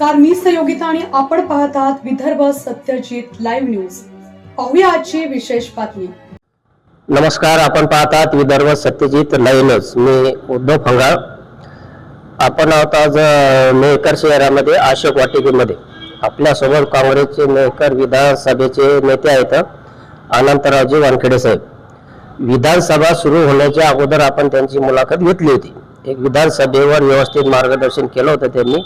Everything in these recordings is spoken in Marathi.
नमस्कार मी सहयोगिता आणि आपण पाहत आहात विदर्भ सत्यजित लाईव्ह न्यूज पाहूया आजची विशेष बातमी. नमस्कार आपण पाहतात विदर्भ सत्यजित लाईनच मी उद्धव फंगाळ. आपण आहोत आज मेहकर शहरामध्ये अशोक वाटिकेमध्ये आपल्यासोबत काँग्रेसचे मेहकर विधानसभेचे नेते आहेत अनंतरावजी वानखेडे साहेब. विधानसभा सुरू होण्याच्या अगोदर आपण त्यांची मुलाखत घेतली होती. एक विधानसभेवर व्यवस्थित मार्गदर्शन केलं होतं त्यांनी.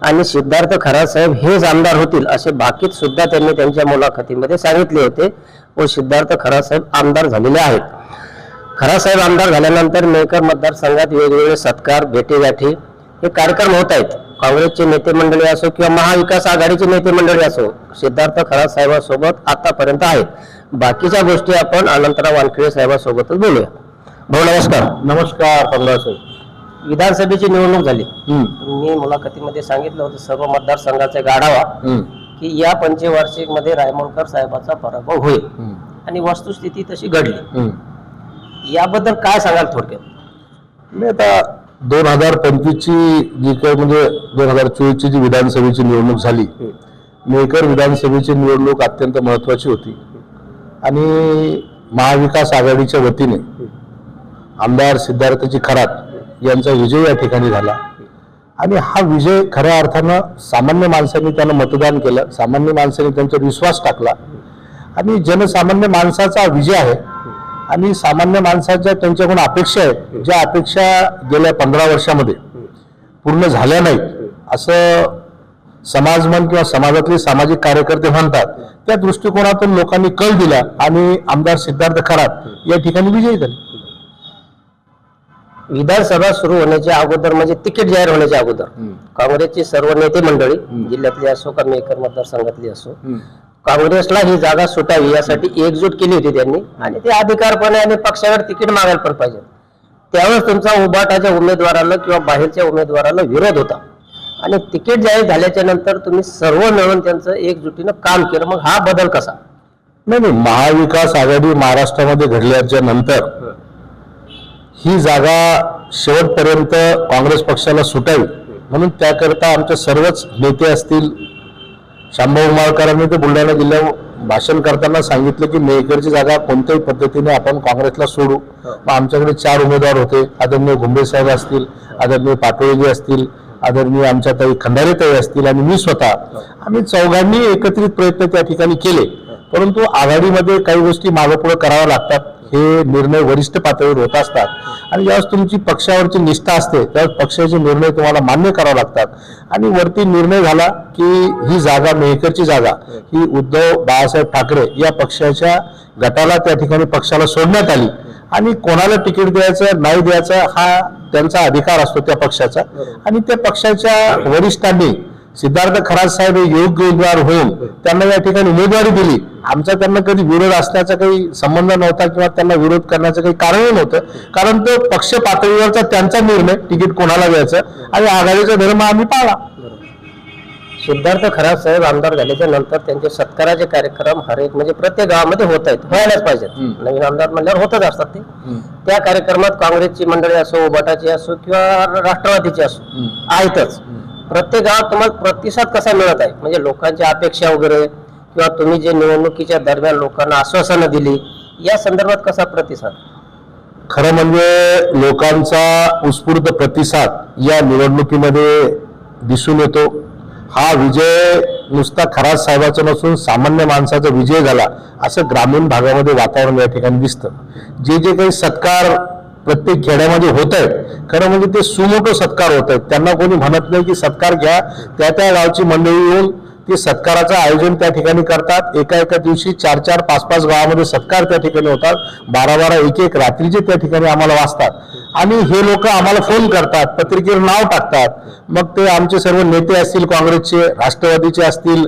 आणि सिद्धार्थ खरा साहेब हेच आमदार होतील असे बाकीत सुद्धा त्यांनी त्यांच्या मुलाखतीमध्ये सांगितले होते. व सिद्धार्थ खरा साहेब आमदार झालेले आहेत. खरा साहेब आमदार झाल्यानंतर मेकर मतदारसंघात वेगवेगळे सत्कार भेटीगाठी हे कार्यक्रम होत आहेत. काँग्रेसचे नेते मंडळी असो किंवा महाविकास आघाडीचे नेते मंडळी असो सिद्धार्थ खरा साहेबांसोबत आतापर्यंत आहेत. बाकीच्या गोष्टी आपण अनंतराव वानखेडे साहेबांसोबतच बोलूया. भाऊ नमस्कार. नमस्कार पंधरा साहेब विधानसभेची निवडणूक झाली. मी मुलाखतीमध्ये सांगितलं होतं सर्व मतदारसंघाचा गाढावा की या पंचवार्षिकमध्ये रायमोळकर साहेबाचा पराभव होईल. आणि वस्तुस्थिती तशी घडली. याबद्दल काय सांगाल थोडक्यात? मी आता दोन हजार पंचवीसची जी काही म्हणजे दोन हजार चोवीसची जी विधानसभेची निवडणूक झाली मेकर विधानसभेची निवडणूक अत्यंत महत्वाची होती. आणि महाविकास आघाडीच्या वतीने आमदार सिद्धार्थजी खरात यांचा विजय या ठिकाणी झाला. आणि हा विजय खऱ्या अर्थानं सामान्य माणसांनी त्यांना मतदान केलं सामान्य माणसांनी त्यांचा विश्वास टाकला. आणि जनसामान्य माणसाचा विजय आहे आणि सामान्य माणसाच्या त्यांच्याकडून अपेक्षा आहेत ज्या अपेक्षा गेल्या पंधरा वर्षामध्ये पूर्ण झाल्या नाहीत. असं समाजमन किंवा समाजातले सामाजिक कार्यकर्ते म्हणतात. त्या दृष्टिकोनातून लोकांनी कल दिला आणि आमदार सिद्धार्थ खरात या ठिकाणी विजयी झाले. विधानसभा सुरू होण्याच्या अगोदर म्हणजे तिकीट जाहीर होण्याच्या अगोदर काँग्रेसची सर्व नेते मंडळी जिल्ह्यातली असो का मेकर मतदारसंघातली असो काँग्रेसला ही जागा सुटावी यासाठी एकजूट केली होती त्यांनी आणि ते अधिकारपणे आणि पक्षावर तिकीट मागायला पण पाहिजे. त्यावेळेस तुमचा उबाटाच्या उमेदवाराला किंवा बाहेरच्या उमेदवाराला विरोध होता. आणि तिकीट जाहीर झाल्याच्यानंतर तुम्ही सर्व मिळून त्यांचं एकजुटीनं काम केलं. मग हा बदल कसा? नाही नाही महाविकास आघाडी महाराष्ट्रामध्ये घडल्याच्या नंतर ही जागा शेवटपर्यंत काँग्रेस पक्षाला सुटावी म्हणून त्याकरता आमचे सर्वच नेते असतील शांभाऊ उमाळकरांनी ते बुलढाणा जिल्ह्यात भाषण करताना सांगितलं की मेहकरची जागा कोणत्याही पद्धतीने आपण काँग्रेसला सोडू. मग आमच्याकडे चार उमेदवार होते. आदरणीय घुंबे साहेब असतील आदरणीय पाटोळेजी असतील आदरणीय आमच्या ताई खंडारे ताई असतील आणि मी स्वतः. आम्ही चौघांनी एकत्रित प्रयत्न त्या ठिकाणी केले. परंतु आघाडीमध्ये काही गोष्टी मागेपुढे कराव्या लागतात. हे निर्णय वरिष्ठ पातळीवर होत असतात. आणि ज्यावेळेस तुमची पक्षावरची निष्ठा असते त्यावेळेस पक्षाचे निर्णय तुम्हाला मान्य करावे लागतात. आणि वरती निर्णय झाला की ही जागा मेहकरची जागा ही उद्धव बाळासाहेब ठाकरे या पक्षाच्या गटाला त्या ठिकाणी पक्षाला सोडण्यात आली. आणि कोणाला तिकीट द्यायचं नाही द्यायचं हा त्यांचा अधिकार असतो त्या पक्षाचा. आणि त्या पक्षाच्या वरिष्ठांनी सिद्धार्थ खरात साहेब हे योग्य उमेदवार होऊन त्यांना या ठिकाणी उमेदवारी दिली. आमचा त्यांना कधी विरोध असण्याचा काही संबंध नव्हता किंवा त्यांना विरोध करण्याचं काही कारणही नव्हतं. कारण तो पक्ष पातळीवरचा त्यांचा निर्णय तिकीट कोणाला द्यायचं आणि आघाडीचा धर्म आम्ही पाळला सिद्धार्थ खराब साहेब आमदार झाल्याच्यानंतर त्यांचे सत्काराचे कार्यक्रम हरेक म्हणजे प्रत्येक गावामध्ये होत आहेत व्हायलाच पाहिजेत. नवीन आमदार म्हणल्यावर होतच असतात ते. त्या कार्यक्रमात काँग्रेसची मंडळी असो उबाटाची असो किंवा राष्ट्रवादीची असो आहेतच. प्रत्येक गावात तुम्हाला प्रतिसाद कसा मिळत आहे? म्हणजे लोकांची अपेक्षा वगैरे किंवा तुम्ही जे निवडणुकीच्या दरम्यान लोकांना आश्वासनं दिली या संदर्भात कसा प्रतिसाद? खरं म्हणजे लोकांचा उत्स्फूर्त प्रतिसाद या निवडणुकीमध्ये दिसून येतो. हा विजय नुसता खराज साहेबाचा नसून सामान्य माणसाचा विजय झाला असं ग्रामीण भागामध्ये वातावरण या ठिकाणी दिसतं. जे जे काही सत्कार प्रत्येक खेड्यामध्ये होत आहेत खरं म्हणजे ते सुमोटो सत्कार होत आहेत त्यांना कोणी म्हणत नाही की सत्कार घ्या. त्या त्या गावची मंडळी येऊन ते सत्काराचं आयोजन त्या ठिकाणी करतात. एका एका दिवशी चार चार पाच पाच गावामध्ये सत्कार त्या ठिकाणी होतात. बारा बारा एक एक रात्रीचे त्या ठिकाणी आम्हाला वाचतात. आणि हे लोक आम्हाला फोन करतात पत्रिकेवर नाव टाकतात. मग ते आमचे सर्व नेते असतील काँग्रेसचे राष्ट्रवादीचे असतील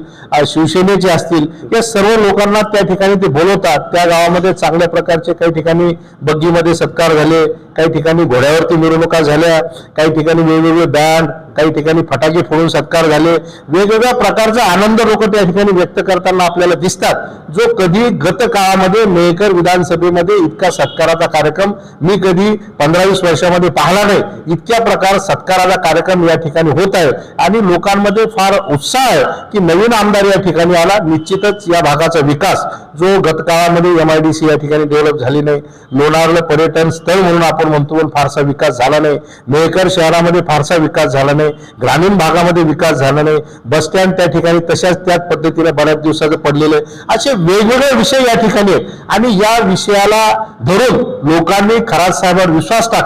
शिवसेनेचे असतील या सर्व लोकांना त्या ठिकाणी ते बोलवतात. त्या गावामध्ये चांगल्या प्रकारचे काही ठिकाणी बग्गीमध्ये सत्कार झाले काही ठिकाणी घोड्यावरती मिरवणुका झाल्या काही ठिकाणी वेगवेगळे बँड काही ठिकाणी फटाके फोडून सत्कार झाले. वेगवेगळ्या प्रकारचा आनंद लोक त्या ठिकाणी व्यक्त करताना आपल्याला दिसतात. जो कधी गत काळामध्ये मेहकर विधानसभेमध्ये इतका सत्काराचा कार्यक्रम मी कधी पंधरा सत्तावीस वर्षामध्ये पाहिला नाही इतक्या प्रकार सत्काराचा कार्यक्रम या ठिकाणी होत आहे. आणि लोकांमध्ये फार उत्साह आहे की नवीन आमदार या ठिकाणी आला. निश्चितच या भागाचा विकास जो गतकाळामध्ये एम आय डी सी या ठिकाणी डेव्हलप झाली नाही. लोणारला पर्यटन स्थळ म्हणून आपण म्हणतो पण फारसा विकास झाला नाही. मेहकर शहरामध्ये फारसा विकास झाला नाही. ग्रामीण भागामध्ये विकास झाला नाही. बस स्टँड त्या ठिकाणी तशाच त्याच पद्धतीने बऱ्याच दिवसाचं पडलेलं आहे. असे वेगवेगळे विषय या ठिकाणी आहेत. आणि या विषयाला धरून लोकांनी खरा साहेबांवर विश्वास टाकला.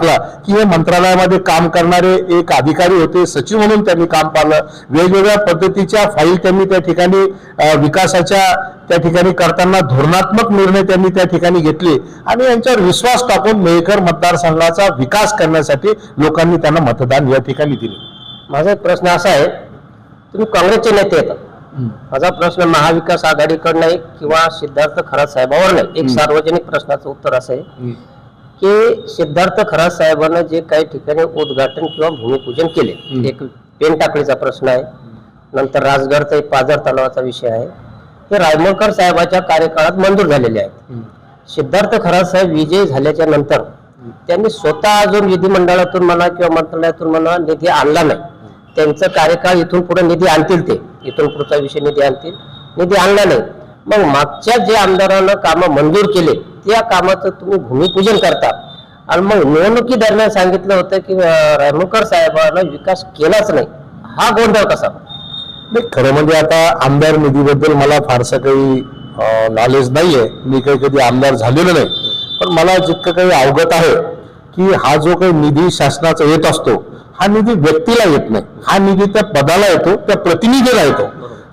की हे मंत्रालयामध्ये काम करणारे एक अधिकारी होते सचिव म्हणून त्यांनी काम पाहिलं. वेगवेगळ्या पद्धतीच्या फाईल त्यांनी त्या ठिकाणी विकासाच्या त्या ठिकाणी करताना धोरणात्मक निर्णय त्यांनी त्या ठिकाणी घेतले. आणि यांच्यावर विश्वास टाकून मेहकर मतदारसंघाचा विकास करण्यासाठी लोकांनी त्यांना मतदान या ठिकाणी दिले. माझा एक प्रश्न असा आहे तुम्ही काँग्रेसचे नेते येतात माझा प्रश्न महाविकास आघाडीकडनं किंवा सिद्धार्थ खरात साहेबावर नाही? एक सार्वजनिक प्रश्नाचं उत्तर असं आहे. की सिद्धार्थ खरात साहेबांना जे काही ठिकाणी उद्घाटन किंवा भूमिपूजन केले. एक पेन टाकळीचा प्रश्न आहे नंतर राजगडचा एक पाझर तलावाचा विषय आहे हे रायमोळकर साहेबाच्या कार्यकाळात मंजूर झालेले आहेत. सिद्धार्थ खरात साहेब विजयी झाल्याच्यानंतर त्यांनी स्वतः अजून विधिमंडळातून म्हणा किंवा मंत्रालयातून म्हणा निधी आणला नाही. त्यांचं कार्यकाळ इथून पुढे निधी आणतील ते. इथून पुढचा विषय निधी आणतील. निधी आणला नाही. मग मागच्या जे आमदारांना कामं मंजूर केले त्या कामाचं तुम्ही भूमिपूजन करता. आणि मग निवडणुकी दरम्यान सांगितलं होतं की अं, साहेबांना विकास केलाच नाही. हा गोंधळ कसा? नाही खरं म्हणजे आता आमदार निधीबद्दल मला फारसं काही नॉलेज नाहीये. मी काही कधी आमदार झालेलो नाही. पण मला जितकं काही अवगत आहे की हा जो काही निधी शासनाचा येत असतो हा निधी व्यक्तीला येत नाही. हा निधी त्या पदाला येतो त्या प्रतिनिधीला येतो.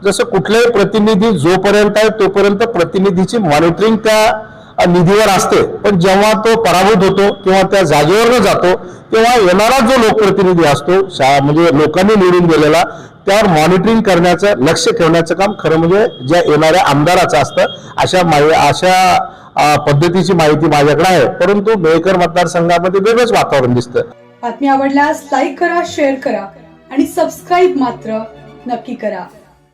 जसं कुठलाही प्रतिनिधी जोपर्यंत आहे तोपर्यंत प्रतिनिधीची मॉनिटरिंग त्या निधीवर असते. पण जेव्हा तो पराभूत होतो किंवा त्या जागेवर जातो तेव्हा येणारा जो लोकप्रतिनिधी असतो म्हणजे लोकांनी निवडून गेलेला त्यावर मॉनिटरिंग करण्याचं लक्ष ठेवण्याचं काम खरं म्हणजे ज्या येणाऱ्या आमदाराचं असतं अशा माहि अशा पद्धतीची माहिती माझ्याकडे आहे. परंतु मेकर मतदारसंघामध्ये वेगळंच वातावरण दिसतं. बातमी आवडल्यास लाईक करा शेअर करा आणि सबस्क्राईब मात्र नक्की करा.